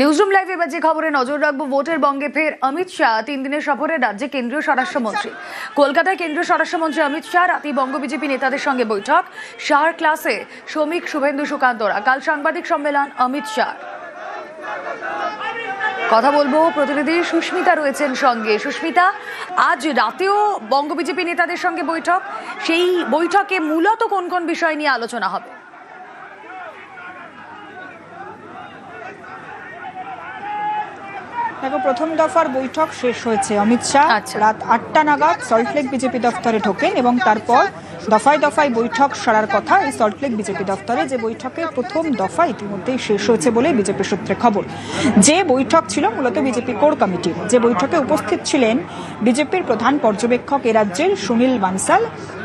Newsroom লাইভে এবার যে খবরে নজর রাখব, ভোটের বঙ্গে ফের অমিত শাহ, তিন দিনের সফরে রাজ্যে কেন্দ্রীয় স্বরাষ্ট্রমন্ত্রী। কলকাতায় কেন্দ্রীয় স্বরাষ্ট্রমন্ত্রী অমিত শাহ, রাতে বঙ্গ বিজেপি নেতাদের সঙ্গে বৈঠক। শাহর ক্লাসে শ্রমিক শুভেন্দু সুকান্তরা কাল সাংবাদিক সম্মেলন অমিত শাহ। কথা বলব, প্রতিনিধি সুস্মিতা রয়েছেন সঙ্গে। সুস্মিতা, আজ রাতেও বঙ্গ বিজেপি নেতাদের সঙ্গে বৈঠক। সেই বৈঠকে মূলত কোন কোন বিষয় নিয়ে আলোচনা হবে? দেখো প্রথম দফার বৈঠক শেষ হয়েছে অমিত শাহ আচ্ছা। রাত আটটা নাগাদ সল্টলেক বিজেপি দফতরে ঢোকেন এবং তারপর দফায় দফায় বৈঠক সারার কথা এই সল্টলেক বিজেপি দফতরে, যে বৈঠকে প্রথম দফা ইতিমধ্যেই শেষ হয়েছে বলে বিজেপি সূত্রে খবর। যে বৈঠক ছিল মূলত বিজেপি কোর কমিটি। যে বৈঠকে উপস্থিত ছিলেন বিজেপির প্রধান পর্যবেক্ষক রাজ্যের সুনীল বানসাল।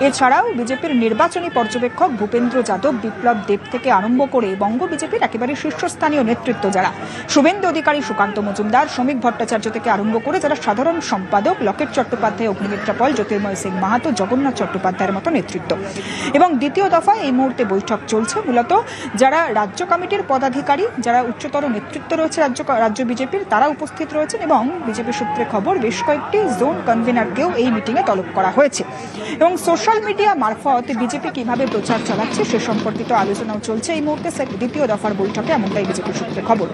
এছাড়াও বিজেপির নির্বাচনী পর্যবেক্ষক ভূপেন্দ্র যাদব, বিপ্লব দেব থেকে আরম্ভ করে বঙ্গ বিজেপির একেবারে শীর্ষস্থানীয় নেতৃত্ব যারা। শুভেন্দু অধিকারী সুকান্ত মজুমদার, শ্রমিক ভট্টাচার্য থেকে আরম্ভ করে যারা সাধারণ সম্পাদক লকেট চট্টোপাধ্যায়, অগ্নিমিত্রা পল, জ্যোতির্ময় সিং মাহাতো, জগন্নাথ চট্টোপাধ্যায়ের মতো নেতৃত্ব এবং দ্বিতীয় দফায় এই মুহূর্তে বৈঠক চলছে। মূলত যারা রাজ্য কমিটির পদাধিকারী, যারা উচ্চতর নেতৃত্ব রয়েছে রাজ্য রাজ্য বিজেপির, তারা উপস্থিত রয়েছেন এবং বিজেপি সূত্রে খবর বেশ কয়েকটি জোন কনভেনারকেও এই মিটিংয়ে তলব করা হয়েছে। এবং সোশ্যাল মিডিয়া মারফত বিজেপি কীভাবে প্রচার চালাচ্ছে সে সম্পর্কিত আলোচনাও চলছে এই মুহূর্তে দ্বিতীয় দফার বৈঠকে, এমনটাই বিজেপি সূত্রে খবর।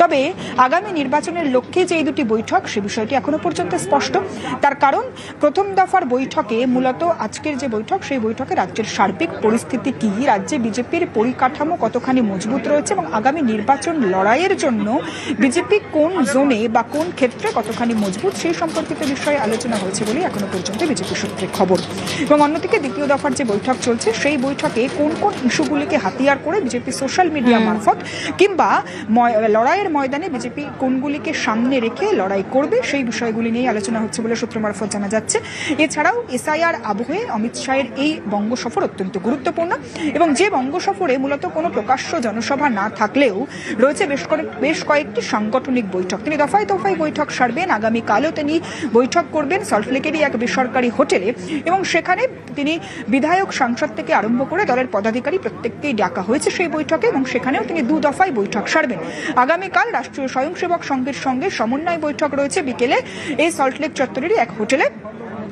তবে আগামী নির্বাচনের লক্ষ্যে যে এই দুটি বৈঠক, সে বিষয়টি এখনও পর্যন্ত স্পষ্ট। তার কারণ, প্রথম দফার বৈঠকে মূলত আজকের যে বৈঠক সেই বৈঠকে রাজ্যের সার্বিক পরিস্থিতি কি? রাজ্যে বিজেপির পরিকাঠামো কতখানি মজবুত রয়েছে এবং আগামী নির্বাচন লড়াইয়ের জন্য বিজেপি কোন জোনে বা কোন ক্ষেত্রে কতখানি মজবুত সেই সম্পর্কিত বিষয়ে আলোচনা হয়েছে বলেই এখনও পর্যন্ত বিজেপি সূত্রে খবর। এবং অন্যদিকে দ্বিতীয় দফার যে বৈঠক চলছে সেই বৈঠকে কোন কোন ইস্যুগুলিকে হাতিয়ার করে বিজেপি সোশ্যাল মিডিয়া মারফত কিংবা ময়- লড়াইয়ের ময়দানে বিজেপি কোনগুলিকে সামনে রেখে লড়াই করবে সেই বিষয়গুলি নিয়ে আলোচনা হচ্ছে বলে সূত্র মারফত জানা যাচ্ছে। এছাড়াও এসআইআর আবহে অমিত শাহের এই বঙ্গ সফর অত্যন্ত গুরুত্বপূর্ণ এবং যে বঙ্গ সফরে মূলত কোনো প্রকাশ্য জনসভা না থাকলেও রয়েছে বেশ বেশ কয়েকটি সাংগঠনিক বৈঠক। তিনি দফায় দফায় বৈঠক সারবেন, আগামীকালও তিনি বৈঠক করবেন সল্টলেকেরই এক বেসরকারি হোটেলে এবং সেখানে তিনি বিধায়ক, সাংসদ থেকে আরম্ভ করে দলের পদাধিকারী প্রত্যেককেই ডাকা হয়েছে সেই বৈঠকে এবং সেখানেও তিনি দু দফায় বৈঠক সারবেন। আগামীকাল রাষ্ট্রীয় স্বয়ংসেবক সংঘের সঙ্গে সমন্বয় বৈঠক রয়েছে বিকেলে এই সল্টলেক চত্বরেরই এক হোটেলে।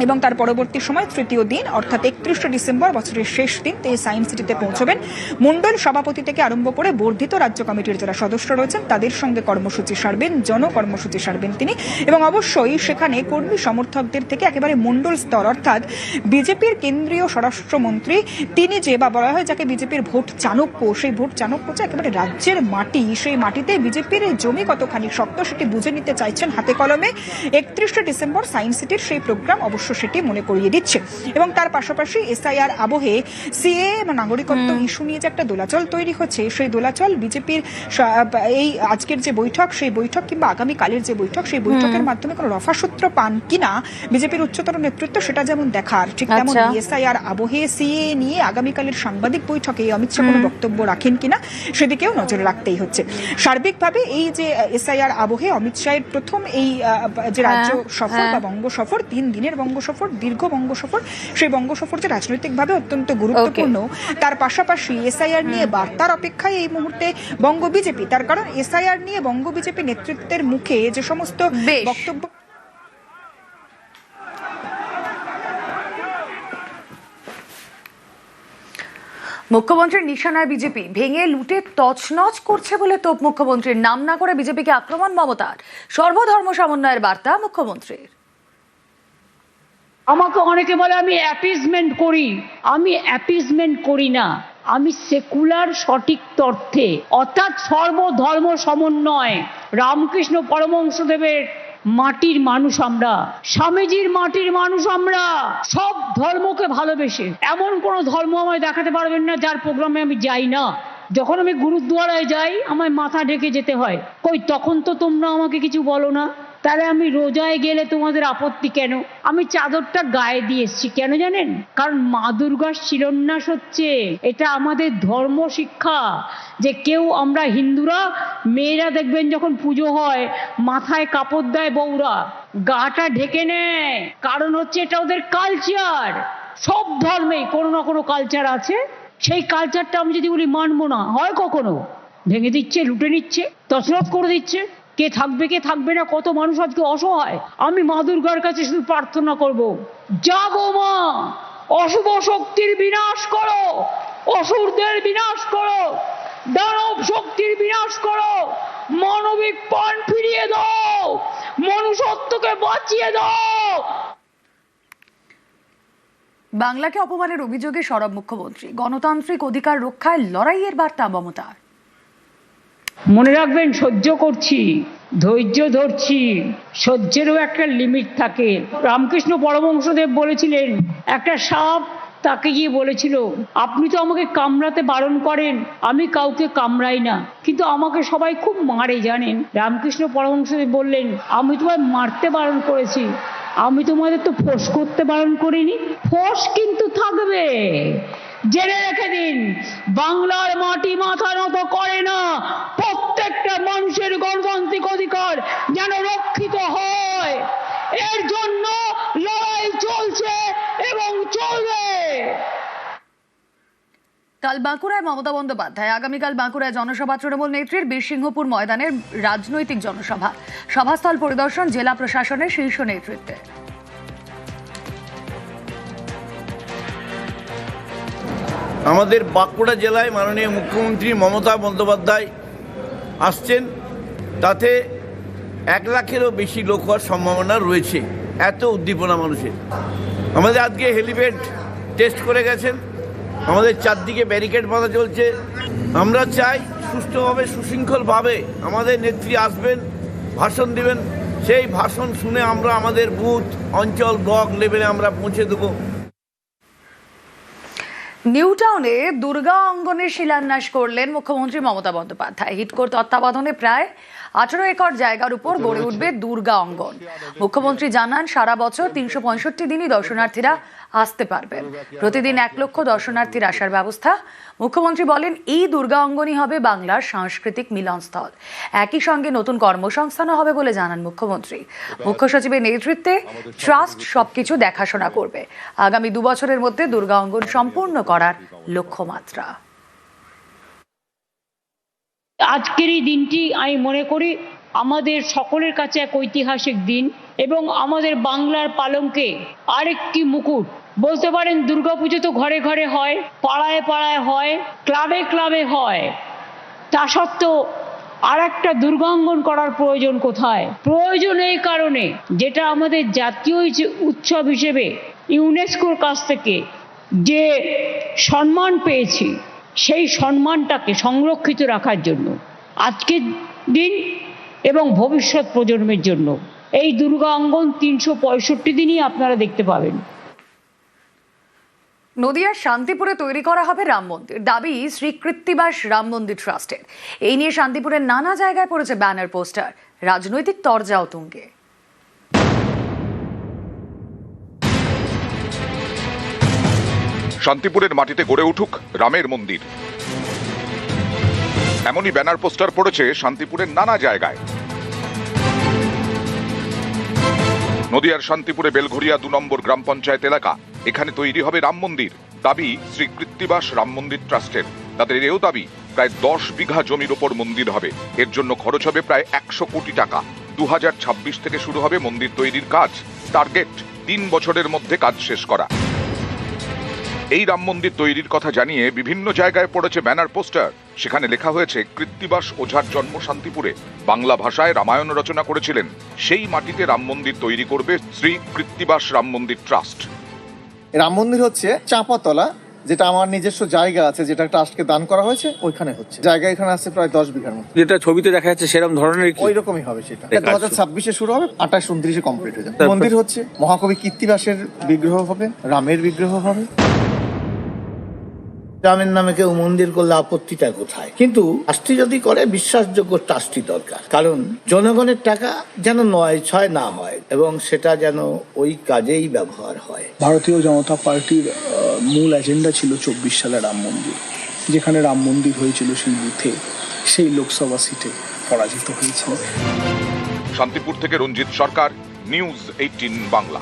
এবং তার পরবর্তী সময় তৃতীয় দিন, অর্থাৎ একত্রিশে ডিসেম্বর, বছরের শেষ দিন, তিনি সায়েন্স সিটিতে পৌঁছবেন। মন্ডল সভাপতি থেকে আরম্ভ করে বর্ধিত রাজ্য কমিটির যারা সদস্য রয়েছেন, তাদের সঙ্গে কর্মসূচি সারবেন, জনকর্মসূচি সারবেন তিনি। এবং অবশ্যই সেখানে কর্মী সমর্থকদের থেকে একেবারে মন্ডল স্তর, অর্থাৎ বিজেপির কেন্দ্রীয় স্বরাষ্ট্রমন্ত্রী, তিনি যে বা বলা হয় যাকে বিজেপির ভোট চাণক্য, সেই ভোট চাণক্য যে একেবারে রাজ্যের মাটি, সেই মাটিতে বিজেপির জমি কতখানি শক্ত সেটি বুঝে নিতে চাইছেন হাতে কলমে। একত্রিশে ডিসেম্বর সায়েন্স সিটির সেই প্রোগ্রাম অবশ্য সেটি মনে করিয়ে দিচ্ছে। এবং তার পাশাপাশি এসআইআর আবহে সিএ বা নাগরিকত্ব ইস্যু নিয়ে যে একটা দোলাচল তৈরি হচ্ছে সেই দোলাচল বিজেপির এই আজকের যে বৈঠক সেই বৈঠক কিংবা আগামীকালের যে বৈঠক সেই বৈঠকের মাধ্যমে কোনো রফাসূত্র পান কিনা বিজেপির উচ্চতর নেতৃত্ব সেটা যেমন দেখার ঠিক তেমন আচ্ছা। এসআইআর আবহে সিএ নিয়ে আগামীকালের সাংবাদিক বৈঠকে অমিত শাহ কোনো বক্তব্য রাখেন কিনা সেদিকেও নজর রাখতেই হচ্ছে। সার্বিকভাবে এই যে এসআইআর আবহে অমিত শাহের প্রথম এই যে রাজ্য হ্যাঁ, সফর হ্যাঁ। বা বঙ্গ সফর তিন দিনের বঙ্গ সফর দীর্ঘ বঙ্গ সফর সেই বঙ্গ সফর যে রাজনৈতিকভাবে অত্যন্ত গুরুত্বপূর্ণ। তার পাশাপাশি এসআইআর নিয়ে বার্তার অপেক্ষায় এই মুহূর্তে বঙ্গ বিজেপি। তার কারণ এসআইআর নিয়ে বঙ্গ বিজেপি নেতৃত্বের মুখে যে সমস্ত বক্তব্য মুখ্যমন্ত্রীর নিশানায় বিজেপি ভেঙে লুটে তছনছ করছে বলে তোপ মুখ্যমন্ত্রীর। নাম না করে বিজেপিকে আক্রমণ মমতার। সর্বধর্ম সমন্বয়ের বার্তা মুখ্যমন্ত্রীর। আমাকে অনেকে বলে, আমি অ্যাপিজমেন্ট করি। আমি অ্যাপিজমেন্ট করি না। আমি সেকুলার সঠিক তর্থে অর্থাৎ সর্বধর্ম সমন্বয়। রামকৃষ্ণ পরমহংসদেবের মাটির মানুষ আমরা। স্বামীজির মাটির মানুষ আমরা। সব ধর্মকে ভালোবেসে। এমন কোনো ধর্ম আমায় দেখাতে পারবেন না, যার প্রোগ্রামে আমি যাই না। যখন আমি গুরুদ্বারায় যাই, আমায় মাথা ঢেকে যেতে হয়। কই, তখন তো তোমরা আমাকে কিছু বলো না। তাহলে আমি রোজায় গেলে তোমাদের আপত্তি কেন? আমি চাদরটা গায়ে দিয়ে এসছি, কেন জানেন? কারণ মা দুর্গার শিলান্যাস হচ্ছে, এটা আমাদের ধর্ম শিক্ষা, যে কেউ আমরা হিন্দুরা, মেয়েরা দেখবেন যখন পুজো হয়, মাথায় কাপড় দেয় বউরা, গাটা ঢেকে নেয়। কারণ হচ্ছে এটা ওদের কালচার সব ধর্মেই কোনো না কোনো কালচার আছে। সেই কালচারটা আমি যদি বলি মানবো না, হয় কখনো। ভেঙে দিচ্ছে, লুটে নিচ্ছে, তছরফ করে দিচ্ছে। কে থাকবে কে থাকবে না, কত মানুষ আজকে অসহায়। আমি মা দুর্গার কাছে শুধু প্রার্থনা করব। যাগো মা অশুভ শক্তির বিনাশ করো, অসুরদের বিনাশ করো, দানব শক্তির বিনাশ করো, মানবিক প্রাণ ফিরিয়ে দাও, মনুষ্যত্বকে বাঁচিয়ে দাও। বাংলাকে অপমানের অভিযোগে সরব মুখ্যমন্ত্রী। গণতান্ত্রিক অধিকার রক্ষায় লড়াইয়ের বার্তা মমতার। মনে রাখবেন, সহ্য করছি, ধৈর্য ধরছি, সহ্যেরও একটা লিমিট থাকে। রামকৃষ্ণ পরমহংসদেব বলেছিলেন, একটা সাপ তাকে গিয়ে বলেছিল, আপনি তো আমাকে কামড়াতে বারণ করেন, আমি কাউকে কামড়াই না, কিন্তু আমাকে সবাই খুব মারে, জানেন রামকৃষ্ণ পরমহংসদেব বললেন, আমি তোমায় মারতে বারণ করেছি, আমি তোমাদের তো ফোঁস করতে বারণ করিনি, ফোঁস কিন্তু থাকবে। জেনে রেখে দিন, বাংলার মাটি মাথা নত করে না, প্রত্যেকটা মানুষের গণতান্ত্রিক অধিকার যেন রক্ষিত হয়। এর জন্য লড়াই চলছে এবং চলবে। কাল বাঁকুড়ায় মমতা বন্দ্যোপাধ্যায়, আগামীকাল বাঁকুড়ায় জনসভা, তৃণমূল নেত্রীর বীরসিংহপুর ময়দানের রাজনৈতিক জনসভা। সভাস্থল পরিদর্শন, জেলা প্রশাসনের শীর্ষ নেতৃত্বে আমাদের বাঁকুড়া জেলায় মাননীয় মুখ্যমন্ত্রী মমতা বন্দ্যোপাধ্যায় আসছেন। তাতে এক লাখেরও বেশি লোক হওয়ার সম্ভাবনা রয়েছে, এত উদ্দীপনা মানুষের। আমাদের আজকে হেলিপ্যাড টেস্ট করে গেছেন। আমাদের চারদিকে ব্যারিকেড বাঁধা চলছে। আমরা চাই সুষ্ঠুভাবে, সুশৃঙ্খলভাবে আমাদের নেত্রী আসবেন, ভাষণ দিবেন। সেই ভাষণ শুনে আমরা আমাদের বুথ, অঞ্চল, ব্লক লেভেলে আমরা পৌঁছে দেবো। নিউ টাউনে দুর্গা অঙ্গনের শিলান্যাস করলেন মুখ্যমন্ত্রী মমতা বন্দ্যোপাধ্যায়। হিটকোর তত্ত্বাবধানে প্রায় আঠারো একর জায়গার উপর গড়ে উঠবে দুর্গা অঙ্গন। মুখ্যমন্ত্রী জানান সারা বছর তিনশো পঁয়ষট্টি দিনই দর্শনার্থীরা আসতে পারবেন। প্রতিদিন এক লক্ষ দর্শনার্থীর আসার ব্যবস্থা। মুখ্যমন্ত্রী বলেন, এই দুর্গা অঙ্গনই হবে বাংলার সাংস্কৃতিক মিলনস্থল। একই সঙ্গে নতুন কর্মসংস্থানও হবে বলে জানান মুখ্যমন্ত্রী। মুখ্য সচিবের নেতৃত্বে ট্রাস্ট সবকিছু দেখাশোনা করবে। আগামী দু বছরের মধ্যে দুর্গা অঙ্গন সম্পূর্ণ করার লক্ষ্যমাত্রা। আজকের এই দিনটি আমি মনে করি আমাদের সকলের কাছে এক ঐতিহাসিক দিন এবং আমাদের বাংলার পালঙ্কে আরেকটি মুকুট বলতে পারেন দুর্গাপুজো তো ঘরে ঘরে হয়, পাড়ায় পাড়ায় হয়, ক্লাবে ক্লাবে হয়। তা সত্ত্বেও আর একটা দুর্গাঙ্গন করার প্রয়োজন কোথায়? প্রয়োজন এই কারণে যেটা আমাদের জাতীয় উৎসব হিসেবে ইউনেস্কোর কাছ থেকে যে সম্মান পেয়েছি, সেই সম্মানটাকে সংরক্ষিত রাখার জন্য, আজকের দিন এবং ভবিষ্যৎ প্রজন্মের জন্য। এই দুর্গা অঙ্গন তিনশো পঁয়ষট্টি দিনই আপনারা দেখতে পাবেন। নদিয়ার শান্তিপুরে তৈরি করা হবে রাম মন্দির। দাবি, শ্রী কৃত্তিবাস রাম মন্দির ট্রাস্টের। এই নিয়ে শান্তিপুরের নানা জায়গায় পড়েছে ব্যানার, পোস্টার। রাজনৈতিক তরজাও তুঙ্গে। শান্তিপুরের মাটিতে গড়ে উঠুক রামের মন্দির। এমনই ব্যানার, পোস্টার পড়েছে শান্তিপুরের নানা জায়গায়। নদিয়ার শান্তিপুরে বেলঘরিয়া দু নম্বর গ্রাম পঞ্চায়েত এলাকা। এখানে তৈরি হবে রাম মন্দির। দাবি, শ্রী কৃত্তিবাস রাম মন্দির ট্রাস্টের। তাদের এও দাবি, প্রায় দশ বিঘা জমির ওপর মন্দির হবে। এর জন্য খরচ হবে প্রায় একশো কোটি টাকা। দু হাজার ছাব্বিশ থেকে শুরু হবে মন্দির তৈরির কাজ। টার্গেট, তিন বছরের মধ্যে কাজ শেষ করা। এই রাম মন্দির তৈরির কথা জানিয়ে বিভিন্ন জায়গায় পড়েছে ব্যানার পোস্টার। সেখানে লেখা হয়েছে কৃত্তিবাস ওঝার জন্ম শান্তিপুরে। বাংলা ভাষায় রামায়ণ রচনা করেছিলেন। সেই মাটিতে রাম মন্দির তৈরি করবে শ্রী কৃত্তিবাস রাম মন্দির ট্রাস্ট। রাম মন্দির হচ্ছে চাঁপাতলা যেটা আমার নিজস্ব জায়গা আছে যেটা ট্রাস্টকে দান করা হয়েছে ওইখানে হচ্ছে। জায়গা এখানে আছে প্রায় দশ বিঘার মতো। যেটা ছবিতে দেখা যাচ্ছে সেরকম ধরনের ওই রকমই হবে সেটা। ঠিক দু হাজার ছাব্বিশে শুরু হবে আঠাশ উনত্রিশে কমপ্লিট হয়ে যাবে। মন্দির হচ্ছে মহাকবি কীর্তিবাসের বিগ্রহ হবে রামের বিগ্রহ হবে। রামের নামে কেউ মন্দির করলে আপত্তিটা কোথায়? কিন্তু ট্রাস্টি যদি করে বিশ্বাসযোগ্য ট্রাস্টি দরকার। কারণ জনগণের টাকা যেন নয় ছয় না হয় এবং সেটা যেন ওই কাজেই ব্যবহার হয়। ভারতীয় জনতা পার্টির আহ, মূল এজেন্ডা ছিল চব্বিশ সালে রাম মন্দির। যেখানে রাম মন্দির হয়েছিল সেই বুথে সেই লোকসভা সিটে পরাজিত হয়েছিল। শান্তিপুর থেকে রঞ্জিত সরকার নিউজ এইটিন বাংলা।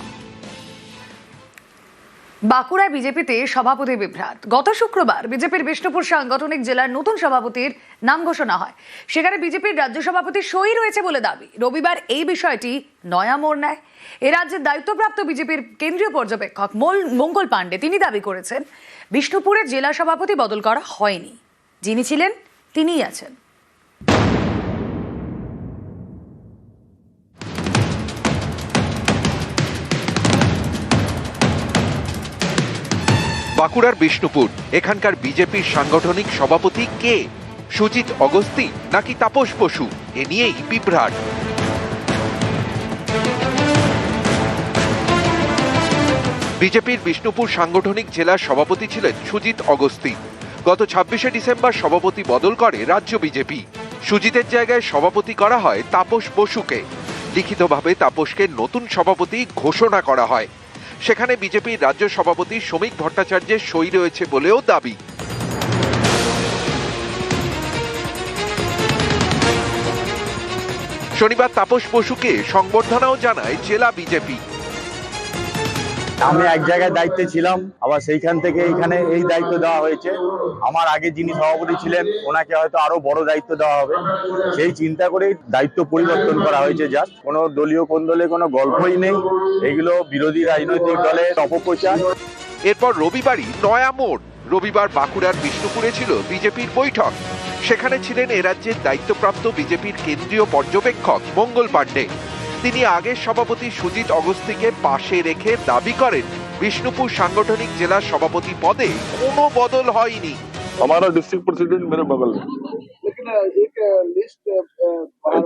বাঁকুড়ায় বিজেপিতে সভাপতি বিভ্রাট। গত শুক্রবার বিজেপির বিষ্ণুপুর সাংগঠনিক জেলার নতুন সভাপতির নাম ঘোষণা হয়। সেখানে বিজেপির রাজ্য সভাপতি সই রয়েছে বলে দাবি। রবিবার এই বিষয়টি নয়া মোড় নেয়। এ রাজ্যের দায়িত্বপ্রাপ্ত বিজেপির কেন্দ্রীয় পর্যবেক্ষক মোল- মঙ্গল পাণ্ডে তিনি দাবি করেছেন বিষ্ণুপুরের জেলা সভাপতি বদল করা হয়নি। যিনি ছিলেন, তিনিই আছেন। বাঁকুড়ার বিষ্ণুপুর। এখানকার বিজেপির সাংগঠনিক সভাপতি কে? সুজিত অগস্তি নাকি তাপস বসু? এ নিয়েই বিভ্রাট। বিজেপির বিষ্ণুপুর সাংগঠনিক জেলার সভাপতি ছিলেন সুজিত অগস্তি। গত ছাব্বিশে ডিসেম্বর সভাপতি বদল করে রাজ্য বিজেপি। সুজিতের জায়গায় সভাপতি করা হয় তাপস বসুকে। লিখিতভাবে তাপসকে নতুন সভাপতি ঘোষণা করা হয়। সেখানে বিজেপির রাজ্য সভাপতি শ্রমিক ভট্টাচার্যের সই রয়েছে বলেও দাবি। শনিবার তাপস বসুকে সংবর্ধনাও জানায় জেলা বিজেপি। আমি এক জায়গায় দায়িত্বে ছিলাম, আবার সেইখান থেকে এইখানে এই দায়িত্ব দেওয়া হয়েছে। আমার আগে যিনি সভাপতি ছিলেন, ওনাকে হয়তো আরও বড় দায়িত্ব দেওয়া হবে। সেই চিন্তা করেই দায়িত্ব পরিবর্তন করা হয়েছে জাস্ট কোনো দলীয় কোন দলে কোনো গল্পই নেই। এগুলো বিরোধী রাজনৈতিক দলের অপপ্রচার এরপর রবিবারই নয়া মোড়। রবিবার বাঁকুড়ার বিষ্ণুপুরে ছিল বিজেপির বৈঠক। সেখানে ছিলেন এ রাজ্যের দায়িত্বপ্রাপ্ত বিজেপির কেন্দ্রীয় পর্যবেক্ষক মঙ্গল পাণ্ডে। তিনি আগের সভাপতি সুজিত অগস্তিকে পাশে রেখে দাবি করেন বিষ্ণুপুর সাংগঠনিক জেলার সভাপতি পদে কোনো বদল হয়নি हमारा डिस्ट्रिक्ट प्रेसिडेंट मेरे बगल में लेकिन एक लिस्ट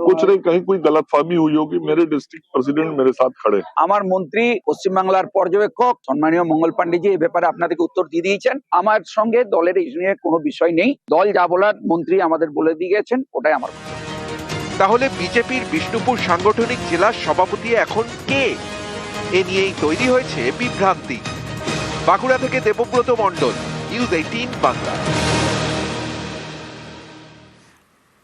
कुछ नहीं कहीं कोई गलतफहमी हुई होगी मेरे डिस्ट्रिक्ट प्रेसिडेंट मेरे साथ खड़े हैं। আমার মন্ত্রী পশ্চিমবাংলার পর্যবেক্ষক সম্মানীয় মঙ্গল পাণ্ডেজি এই ব্যাপারে আপনাদেরকে উত্তর দিয়ে দিয়েছেন আমার সঙ্গে দলের এই নিয়ে কোনো বিষয় নেই দল যা বলার মন্ত্রী আমাদের বলে দিয়ে গেছেন ওটাই আমার কথা। তাহলে বিজেপির বিষ্ণুপুর সাংগঠনিক জেলার সভাপতি এখন কে? এ নিয়েই তৈরি হয়েছে বিভ্রান্তি। বাঁকুড়া থেকে দেবব্রত মণ্ডল নিউজ এইটিন বাংলা।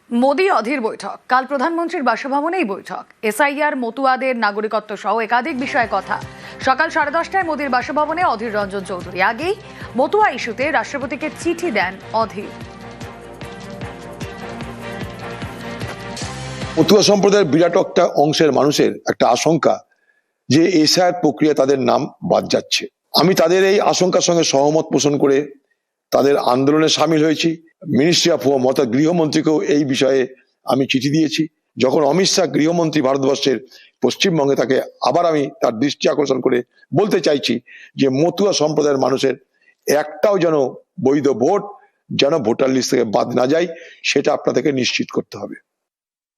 মোদি অধীর বৈঠক। কাল প্রধানমন্ত্রীর বাসভবনেই বৈঠক। এসআইআর, মতুয়াদের নাগরিকত্ব সহ একাধিক বিষয়ে কথা। সকাল সাড়ে দশটায় মোদির বাসভবনে অধীর রঞ্জন চৌধুরী। আগেই মতুয়া ইস্যুতে রাষ্ট্রপতিকে চিঠি দেন অধীর। মতুয়া সম্প্রদায়ের বিরাট একটা অংশের মানুষের একটা আশঙ্কা যে এসআইআর প্রক্রিয়া তাদের নাম বাদ যাচ্ছে। আমি তাদের এই আশঙ্কার সঙ্গে সহমত পোষণ করে তাদের আন্দোলনে সামিল হয়েছি। মিনিস্ট্রি অফ হোম অর্থাৎ গৃহমন্ত্রীকেও এই বিষয়ে আমি চিঠি দিয়েছি। যখন অমিত শাহ গৃহমন্ত্রী ভারতবর্ষের পশ্চিমবঙ্গে তাকে আবার আমি তার দৃষ্টি আকর্ষণ করে বলতে চাইছি যে মতুয়া সম্প্রদায়ের মানুষের একটাও যেন বৈধ ভোট, যেন ভোটার লিস্ট থেকে বাদ না যায়, সেটা আপনাদেরকে নিশ্চিত করতে হবে।